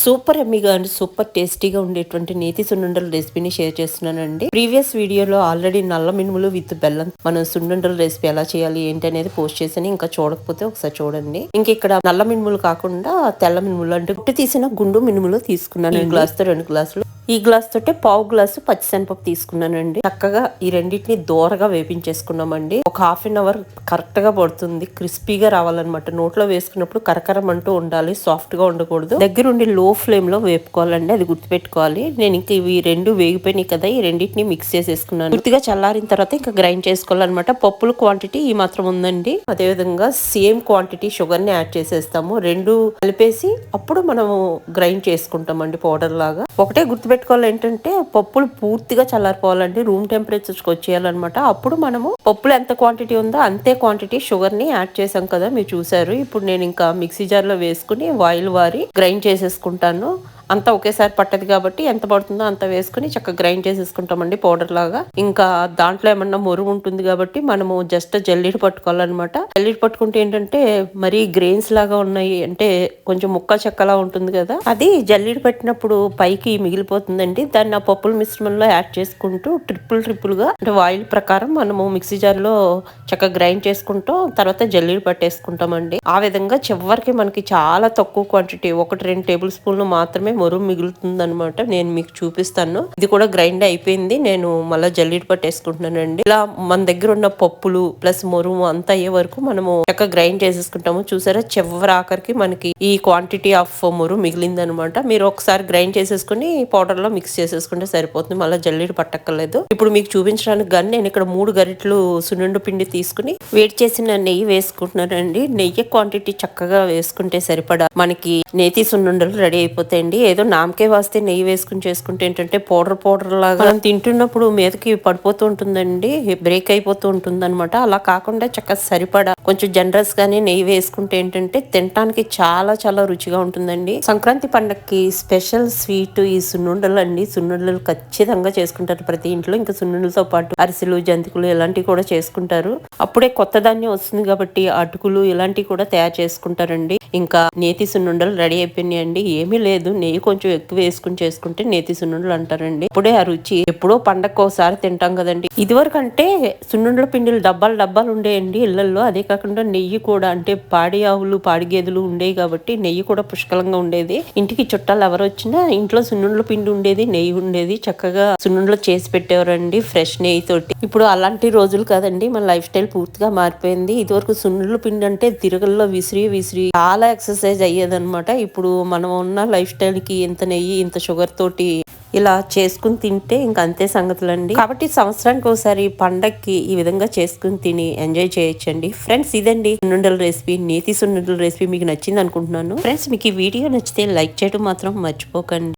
Super ఎమ్మిగా and super టేస్టీగా ఉండేటువంటి నేతి సున్నుండల రెసిపీని షేర్ చేస్తున్నానండి. ప్రీవియస్ వీడియోలో ఆల్రెడీ నల్ల మినుములు విత్ బెల్లం మనం సున్నుండల రెసిపీ ఎలా చేయాలి ఏంటి అనేది పోస్ట్ చేసాను ఇంకా చూడకపోతే ఒకసారి చూడండి. ఇంక ఇక్కడ నల్ల మినుములు కాకుండా తెల్ల మినుములు అంటే పుట్టి తీసిన గుండు మినుములు తీసుకున్నాను. గ్లాస్తో రెండు గ్లాసులు ఈ గ్లాస్ తోటే పావు గ్లాసు పచ్చిశనపప్పు తీసుకున్నానండి. చక్కగా ఈ రెండింటిని దూరగా వేపించేసుకున్నామండి. ఒక హాఫ్ అన్ అవర్ కరెక్ట్గా పడుతుంది. క్రిస్పీగా రావాలన్నమాట. నోట్లో వేసుకున్నప్పుడు కరకరం అంటూ ఉండాలి. సాఫ్ట్గా ఉండకూడదు. దగ్గరుండి లో ఫ్లేమ్లో వేపుకోవాలండి. అది గుర్తుపెట్టుకోవాలి. నేను ఇంకా ఇవి రెండు వేగిపోయినాయి కదా ఈ రెండింటిని మిక్స్ చేసేసుకున్నాను. పూర్తిగా చల్లారిన తర్వాత ఇంకా గ్రైండ్ చేసుకోవాలన్నమాట. పప్పుల క్వాంటిటీ ఈ మాత్రం ఉందండి. అదే విధంగా సేమ్ క్వాంటిటీ షుగర్ని యాడ్ చేసేస్తాము. రెండు కలిపేసి అప్పుడు మనము గ్రైండ్ చేసుకుంటామండి పౌడర్ లాగా. ఒకటే గుర్తుపెట్టుకోవాలి ఏంటంటే పప్పులు పూర్తిగా చల్లారిపోవాలండి. రూమ్ టెంపరేచర్కి వచ్చేయాలన్నమాట. అప్పుడు మనము పప్పులు ఎంత క్వాంటిటీ ఉందో అంతే క్వాంటిటీ షుగర్ని యాడ్ చేసాం కదా మీరు చూసారు ఇప్పుడు నేను ఇంకా మిక్సీ జార్లో వేసుకుని వాయిల్ వారి గ్రైండ్ చేసేసుకుంటాను. అంతా ఒకేసారి పట్టదు కాబట్టి ఎంత పడుతుందో అంత వేసుకుని చక్కగా గ్రైండ్ చేసేసుకుంటామండి పౌడర్ లాగా. ఇంకా దాంట్లో ఏమన్నా మురుగు ఉంటుంది కాబట్టి మనము జస్ట్ జల్లీడు పట్టుకోవాలన్నమాట. జల్లీడు పట్టుకుంటే ఏంటంటే మరీ గ్రెయిన్స్ లాగా ఉన్నాయి అంటే కొంచెం ముక్క చెక్కలా ఉంటుంది కదా. అది జల్లీడు పెట్టినప్పుడు పైకి మిగిలిపోతుందండి. దాన్ని ఆ పప్పుల మిశ్రమంలో యాడ్ చేసుకుంటూ ట్రిపుల్ ట్రిపుల్గా అంటే ఆయిల్ ప్రకారం మనము మిక్సీ జార్లో చక్కగా గ్రైండ్ చేసుకుంటాం తర్వాత జల్లీడు పట్టేసుకుంటామండి. ఆ విధంగా చివరికి మనకి చాలా తక్కువ క్వాంటిటీ ఒకటి రెండు టేబుల్ స్పూన్లు మాత్రమే మొరుగు మిగులుతుందనమాట నేను మీకు చూపిస్తాను. ఇది కూడా గ్రైండ్ అయిపోయింది. నేను మళ్ళీ జల్లీడు పట్టేసుకుంటున్నానండి ఇలా మన దగ్గర ఉన్న పప్పులు ప్లస్ మొరుము అంతా అయ్యే వరకు మనము చక్కగా గ్రైండ్ చేసేసుకుంటాము. చూసారా? చివరి ఆఖరికి మనకి ఈ క్వాంటిటీ ఆఫ్ మొరు మిగిలింది అనమాట మీరు ఒకసారి గ్రైండ్ చేసేసుకుని పౌడర్లో మిక్స్ చేసేసుకుంటే సరిపోతుంది. మళ్ళీ జల్లీడు పట్టక్కర్లేదు. ఇప్పుడు మీకు చూపించడానికి కానీ నేను ఇక్కడ మూడు గరిటలు సున్నుండు పిండి తీసుకుని వేడి చేసిన నెయ్యి వేసుకుంటున్నానండి. నెయ్యి క్వాంటిటీ చక్కగా వేసుకుంటే సరిపడా. మనకి నేతి సున్నుండలు రెడీ అయిపోతాయండి. ఏదో నామకే వాస్తే నెయ్యి వేసుకుని చేసుకుంటే ఏంటంటే పౌడర్ పౌడర్ లాగా మనం తింటున్నప్పుడు మీదకి పడిపోతూ ఉంటుందండి బ్రేక్ అయిపోతూ ఉంటుంది అనమాట అలా కాకుండా చక్కగా సరిపడా కొంచెం జనరస్ గానే నెయ్యి వేసుకుంటే ఏంటంటే తినటానికి చాలా చాలా రుచిగా ఉంటుందండి. సంక్రాంతి పండగకి స్పెషల్ స్వీట్ ఈ సున్నుండలు అండి సున్నుండలు ఖచ్చితంగా చేసుకుంటారు ప్రతి ఇంట్లో. ఇంకా సున్నుండలతో పాటు అరిసెలు జంతికలు ఇలాంటివి కూడా చేసుకుంటారు. అప్పుడే కొత్త ధాన్యం వస్తుంది కాబట్టి అటుకులు ఇలాంటివి కూడా తయారు చేసుకుంటారండి. ఇంకా నేతి సున్నుండలు రెడీ అయిపోయినాయి అండి ఏమీ లేదు నెయ్యి కొంచెం ఎక్కువ వేసుకుని చేసుకుంటే నేతి సున్నుండలు అంటారండి. ఇప్పుడే ఆ రుచి ఎప్పుడో పండగ ఒకసారి తింటాం కదండి. ఇదివరకు అంటే సున్నుండల పిండిలు డబ్బాలు డబ్బాలు ఉండేయండి ఇళ్ళలో అదే కాకుండా నెయ్యి కూడా అంటే పాడి ఆవులు పాడి గేదెలు ఉండేవి కాబట్టి నెయ్యి కూడా పుష్కలంగా ఉండేది. ఇంటికి చుట్టాలు ఎవరు వచ్చినా ఇంట్లో సున్నుండల పిండి ఉండేది నెయ్యి ఉండేది. చక్కగా సున్నుండలు చేసి పెట్టేవారండి ఫ్రెష్ నెయ్యి తోటి. ఇప్పుడు అలాంటి రోజులు కదండి. మన లైఫ్ స్టైల్ పూర్తిగా మారిపోయింది. ఇదివరకు సున్నుండల పిండి అంటే తిరగల్లో విసిరి విసిరి చాలా ఎక్సర్సైజ్ అయ్యేదన్నమాట. ఇప్పుడు మనం ఉన్న లైఫ్ స్టైల్ దానికి ఇంత నెయ్యి ఇంత షుగర్ తోటి ఇలా చేసుకుని తింటే ఇంకా అంతే సంగతులండి. కాబట్టి సంవత్సరానికి ఒకసారి పండక్కి ఈ విధంగా చేసుకుని తిని ఎంజాయ్ చేయొచ్చండి. ఫ్రెండ్స్ ఇదండి. సున్నుండల రెసిపీ నేతి సున్నుండల రెసిపీ మీకు నచ్చింది అనుకుంటున్నాను ఫ్రెండ్స్ మీకు ఈ వీడియో నచ్చితే లైక్ చేయడం మాత్రం మర్చిపోకండి.